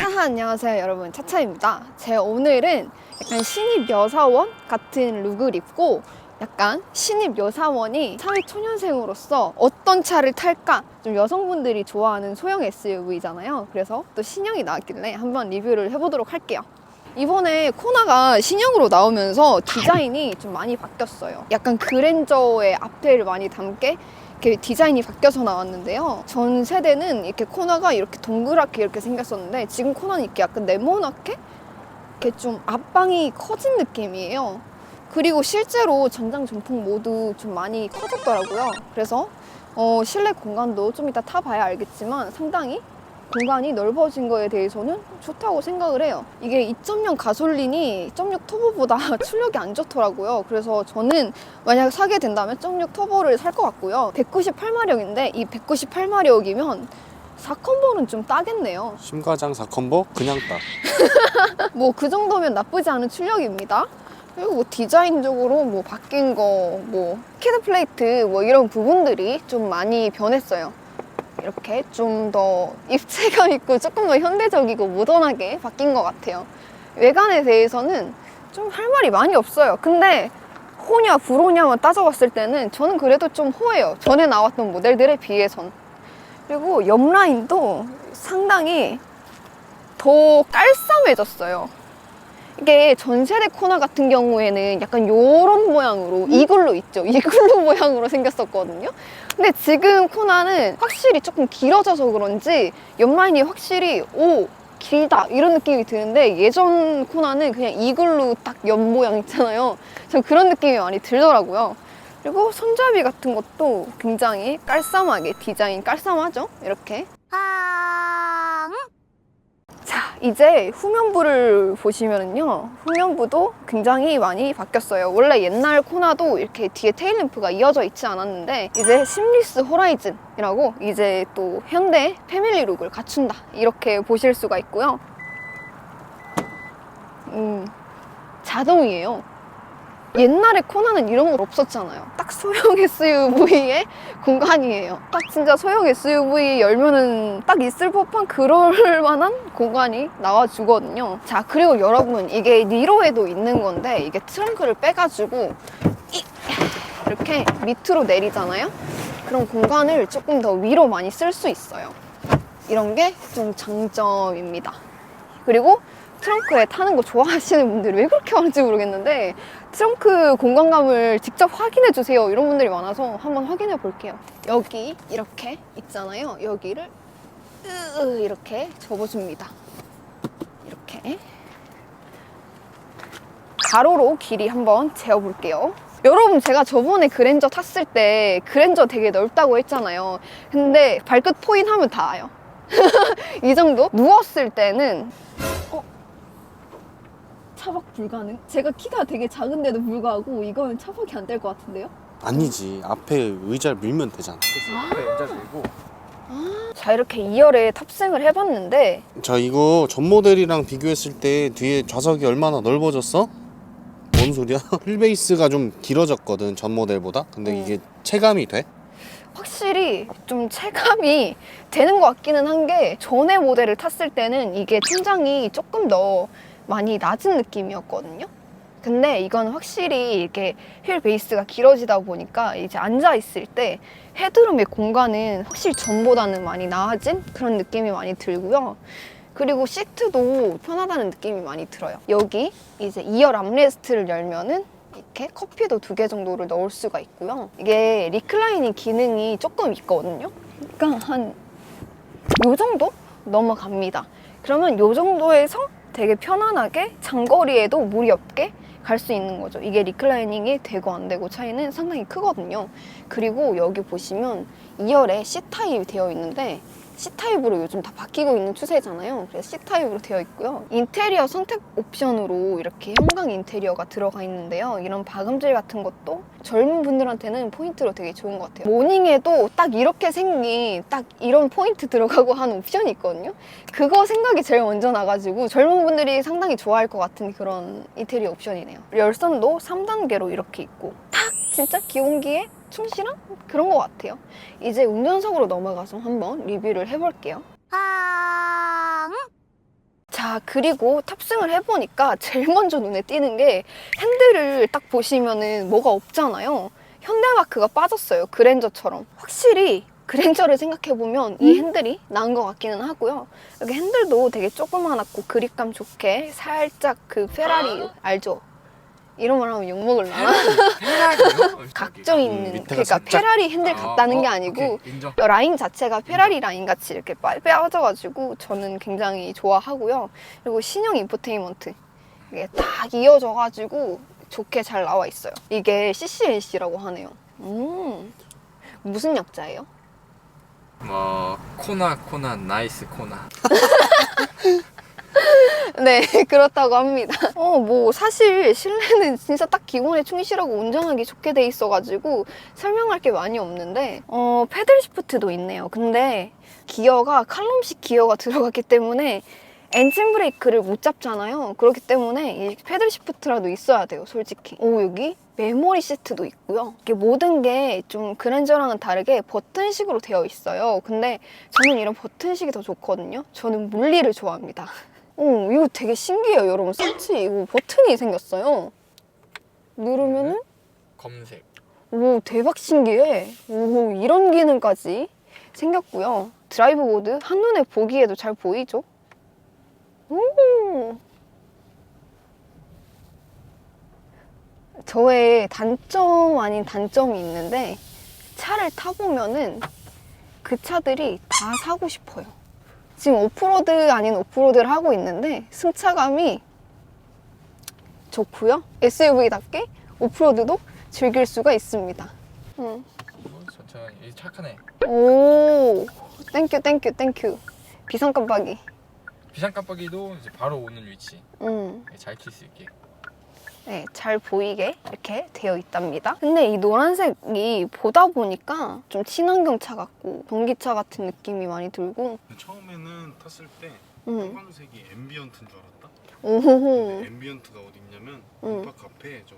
차하 안녕하세요 여러분. 차차입니다. 제가 오늘은 약간 신입 여사원 같은 룩을 입고 약간 신입 여사원이 사회 초년생으로서 어떤 차를 탈까? 좀 여성분들이 좋아하는 소형 SUV잖아요. 그래서 또 신형이 나왔길래 한번 리뷰를 해보도록 할게요. 이번에 코나가 신형으로 나오면서 디자인이 좀 많이 바뀌었어요. 약간 그랜저의 앞에를 많이 담게 이렇게 디자인이 바뀌어서 나왔는데요. 전 세대는 이렇게 코너가 이렇게 동그랗게 이렇게 생겼었는데 지금 코너는 이렇게 약간 네모나게 이렇게 좀 앞방이 커진 느낌이에요. 그리고 실제로 전장 전폭 모두 좀 많이 커졌더라고요. 그래서 어, 실내 공간도 좀 이따 타봐야 알겠지만 상당히 공간이 넓어진 거에 대해서는 좋다고 생각을 해요. 이게 2.0 가솔린이 2.6 터보보다 출력이 안 좋더라고요. 그래서 저는 만약 사게 된다면 1.6 터보를 살 것 같고요. 198마력인데 이 198마력이면 4컴보는 좀 따겠네요. 심과장 4컴보 그냥 따. 뭐 그 정도면 나쁘지 않은 출력입니다. 그리고 뭐 디자인적으로 뭐 바뀐 거, 뭐 키드 플레이트 뭐 이런 부분들이 좀 많이 변했어요. 이렇게 좀 더 입체감 있고 조금 더 현대적이고 모던하게 바뀐 것 같아요. 외관에 대해서는 좀 할 말이 많이 없어요. 근데 호냐 불호냐만 따져봤을 때는 저는 그래도 좀 호해요. 전에 나왔던 모델들에 비해선. 그리고 옆 라인도 상당히 더 깔쌈해졌어요. 이게 전세대 코나 같은 경우에는 약간 요런 모양으로 이글루 있죠. 이글루 모양으로 생겼었거든요. 근데 지금 코나는 확실히 조금 길어져서 그런지 옆라인이 확실히 오 길다 이런 느낌이 드는데 예전 코나는 그냥 이글루 딱 옆 모양 있잖아요. 전 그런 느낌이 많이 들더라고요. 그리고 손잡이 같은 것도 굉장히 깔쌈하게 디자인 깔쌈하죠? 이렇게 자, 이제 후면부를 보시면은요. 후면부도 굉장히 많이 바뀌었어요. 원래 옛날 코나도 이렇게 뒤에 테일램프가 이어져 있지 않았는데 이제 심리스 호라이즌이라고 이제 또 현대 패밀리 룩을 갖춘다. 이렇게 보실 수가 있고요. 음, 자동이에요. 옛날에 코나는 이런 거 없었잖아요. 딱 소형 SUV의 공간이에요. 딱 진짜 소형 SUV 열면은 딱 있을 법한 그럴 만한 공간이 나와주거든요. 자, 그리고 여러분, 이게 니로에도 있는 건데, 이게 트렁크를 빼가지고, 이- 이렇게 밑으로 내리잖아요? 그런 공간을 조금 더 위로 많이 쓸 수 있어요. 이런 게 좀 장점입니다. 그리고 트렁크에 타는 거 좋아하시는 분들이 왜 그렇게 많은지 모르겠는데 트렁크 공간감을 직접 확인해 주세요. 이런 분들이 많아서 한번 확인해 볼게요. 여기 이렇게 있잖아요. 여기를 으 이렇게 접어줍니다. 이렇게. 가로로 길이 한번 재어 볼게요. 여러분 제가 저번에 그랜저 탔을 때 그랜저 되게 넓다고 했잖아요. 근데 발끝 포인 하면 닿아요. 이 정도? 누웠을 때는 어? 차박 불가능? 제가 키가 되게 작은데도 불구하고 이거는 차박이 안 될 것 같은데요? 아니지. 앞에 의자를 밀면 되잖아. 의자 들고 자 이렇게 2열에 탑승을 해봤는데 자 이거 전 모델이랑 비교했을 때 뒤에 좌석이 얼마나 넓어졌어? 뭔 소리야? 휠베이스가 좀 길어졌거든 전 모델보다. 근데 음. 이게 체감이 돼? 확실히 좀 체감이 되는 것 같기는 한 게 전에 모델을 탔을 때는 이게 천장이 조금 더 많이 낮은 느낌이었거든요. 근데 이건 확실히 이렇게 휠 베이스가 길어지다 보니까 이제 앉아 있을 때 헤드룸의 공간은 확실히 전보다는 많이 나아진 그런 느낌이 많이 들고요. 그리고 시트도 편하다는 느낌이 많이 들어요. 여기 이제 2열 암레스트를 열면은 이렇게 커피도 두 개 정도를 넣을 수가 있고요. 이게 리클라이닝 기능이 조금 있거든요. 그러니까 한 요 정도 넘어갑니다. 그러면 요 정도에서 되게 편안하게 장거리에도 무리 없게 갈 수 있는 거죠. 이게 리클라이닝이 되고 안 되고 차이는 상당히 크거든요. 그리고 여기 보시면 2열에 C타입이 되어 있는데 C타입으로 요즘 다 바뀌고 있는 추세잖아요. 그래서 C타입으로 되어 있고요. 인테리어 선택 옵션으로 이렇게 형광 인테리어가 들어가 있는데요. 이런 박음질 같은 것도 젊은 분들한테는 포인트로 되게 좋은 것 같아요. 모닝에도 딱 이렇게 생긴 딱 이런 포인트 들어가고 하는 옵션이 있거든요. 그거 생각이 제일 먼저 나가지고 젊은 분들이 상당히 좋아할 것 같은 그런 인테리어 옵션이네요. 열선도 3단계로 이렇게 있고 딱 진짜 기온기에 충실한 그런 것 같아요. 이제 운전석으로 넘어가서 한번 리뷰를 해볼게요. 아 그리고 탑승을 해보니까 제일 먼저 눈에 띄는 게 핸들을 딱 보시면은 뭐가 없잖아요. 현대마크가 빠졌어요. 그랜저처럼. 확실히 그랜저를 생각해보면 이 핸들이 나은 것 같기는 하고요. 여기 핸들도 되게 조그만하고 그립감 좋게 살짝 그 페라리 알죠? 이런 말 하면 욕먹을라나? 각져 있는 밑에가 그러니까 살짝- 페라리 핸들 같다는 게 아니고 인정. 라인 자체가 페라리 라인 같이 이렇게 빠- 빼어져가지고 저는 굉장히 좋아하고요. 그리고 신형 인포테인먼트 이게 딱 이어져가지고 좋게 잘 나와 있어요. 이게 CCNC라고 하네요. 음 무슨 약자예요? 뭐 코나 코나 나이스 코나. 네, 그렇다고 합니다. 어, 뭐, 사실 실내는 진짜 딱 기본에 충실하고 운전하기 좋게 돼 있어가지고 설명할 게 많이 없는데, 어, 패들 시프트도 있네요. 근데 기어가 칼럼식 기어가 들어갔기 때문에 엔진 브레이크를 못 잡잖아요. 그렇기 때문에 이 패들 시프트라도 있어야 돼요, 솔직히. 오, 여기 메모리 시트도 있고요. 이게 모든 게 좀 그랜저랑은 다르게 버튼식으로 되어 있어요. 근데 저는 이런 버튼식이 더 좋거든요. 저는 물리를 좋아합니다. 어, 이거 되게 신기해요, 여러분. 서치 이거 버튼이 생겼어요. 누르면은 검색. 오 대박 신기해. 오 이런 기능까지 생겼고요. 드라이브 모드 한눈에 보기에도 잘 보이죠? 오. 저의 단점 아닌 단점이 있는데 차를 타보면은 그 차들이 다 사고 싶어요. 지금 오프로드 아닌 오프로드를 하고 있는데 승차감이 좋고요. SUV답게 오프로드도 즐길 수가 있습니다. 천천히. 이 착하네. 오, 땡큐, 땡큐, 땡큐. 비상 깜빡이. 비상 깜빡이도 이제 바로 오는 위치. 음, 잘 킬 수 있게. 네, 잘 보이게 이렇게 되어 있답니다. 근데 이 노란색이 보다 보니까 좀 친환경 차 같고 전기차 같은 느낌이 많이 들고, 처음에는 탔을 때 음, 황색이 앰비언트인 줄 알았다. 오호호, 앰비언트가 어디 있냐면 응. 문밖 앞에 저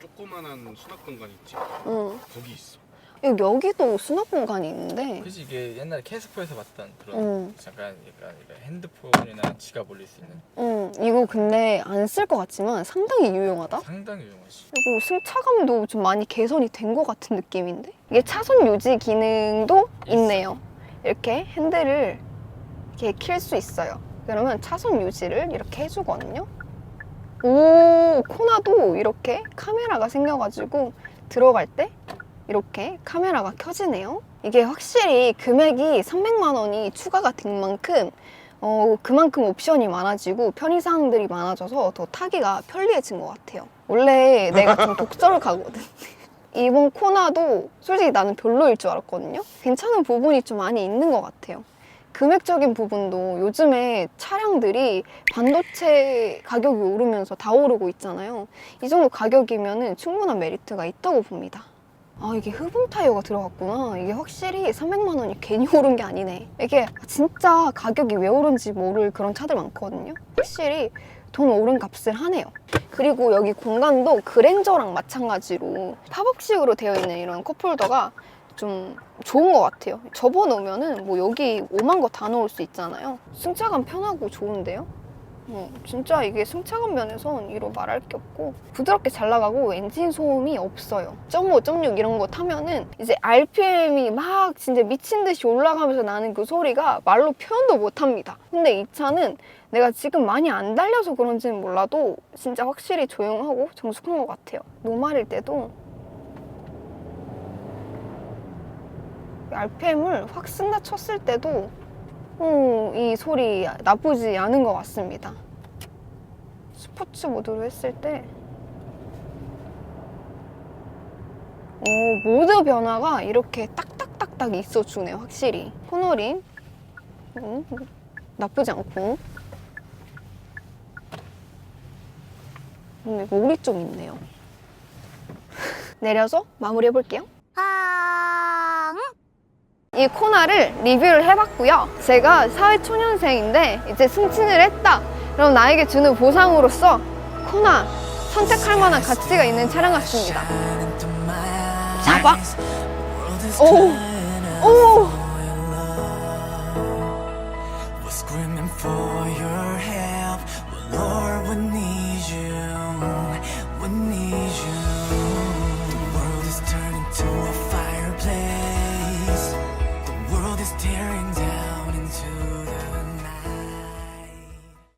조그만한 수납 공간 있지. 음. 거기 있어. 여기- 여기도 수납 공간이 있는데, 그지 이게 옛날에 캐스퍼에서 봤던 그런 음, 잠깐 약간 핸드폰이나 지갑 올릴 수 있는 음, 이거 근데 안 쓸 것 같지만 상당히 유용하다? 상당히 유용하지. 그리고 승차감도 좀 많이 개선이 된 것 같은 느낌인데 이게 차선 유지 기능도 있네요 이렇게 핸들을 이렇게 킬 수 있어요 그러면 차선 유지를 이렇게 해주거든요 오 코나도 이렇게 카메라가 생겨가지고 들어갈 때 이렇게 카메라가 켜지네요 이게 확실히 금액이 300만 원이 추가가 된 만큼 어, 그만큼 옵션이 많아지고 편의사항들이 많아져서 더 타기가 편리해진 것 같아요. 원래 내가 좀 독서를 가거든. 이번 코나도 솔직히 나는 별로일 줄 알았거든요. 괜찮은 부분이 좀 많이 있는 것 같아요. 금액적인 부분도 요즘에 차량들이 반도체 가격이 오르면서 다 오르고 있잖아요. 이 정도 가격이면 충분한 메리트가 있다고 봅니다. 아 이게 흡음 타이어가 들어갔구나 이게 확실히 300만 원이 괜히 오른 게 아니네 이게 진짜 가격이 왜 오른지 모를 그런 차들 많거든요 확실히 돈 오른 값을 하네요 그리고 여기 공간도 그랜저랑 마찬가지로 팝업식으로 되어 있는 이런 컵홀더가 좀 좋은 것 같아요 접어놓으면은 뭐 여기 오만 거 다 넣을 수 있잖아요 승차감 편하고 좋은데요 어, 진짜 이게 승차감 면에선 이로 말할 게 없고 부드럽게 잘 나가고 엔진 소음이 없어요. 0.5, 0.6 이런 거 타면은 이제 RPM이 막 진짜 미친 듯이 올라가면서 나는 그 소리가 말로 표현도 못 합니다. 근데 이 차는 내가 지금 많이 안 달려서 그런지는 몰라도 진짜 확실히 조용하고 정숙한 것 같아요. 노말일 때도 RPM을 확 쓴다 쳤을 때도 어, 이 소리 나쁘지 않은 것 같습니다. 스포츠 모드로 했을 때 오, 모드 변화가 이렇게 딱딱딱딱 있어주네요, 확실히. 코너링 음, 나쁘지 않고 근데 물이 좀 있네요. 내려서 마무리 해볼게요. 이 코나를 리뷰를 해봤고요. 제가 사회초년생인데 이제 승진을 했다. 그럼 나에게 주는 보상으로서 코나 선택할 만한 가치가 있는 차량 같습니다. 자박! 오! 오! 오. tearing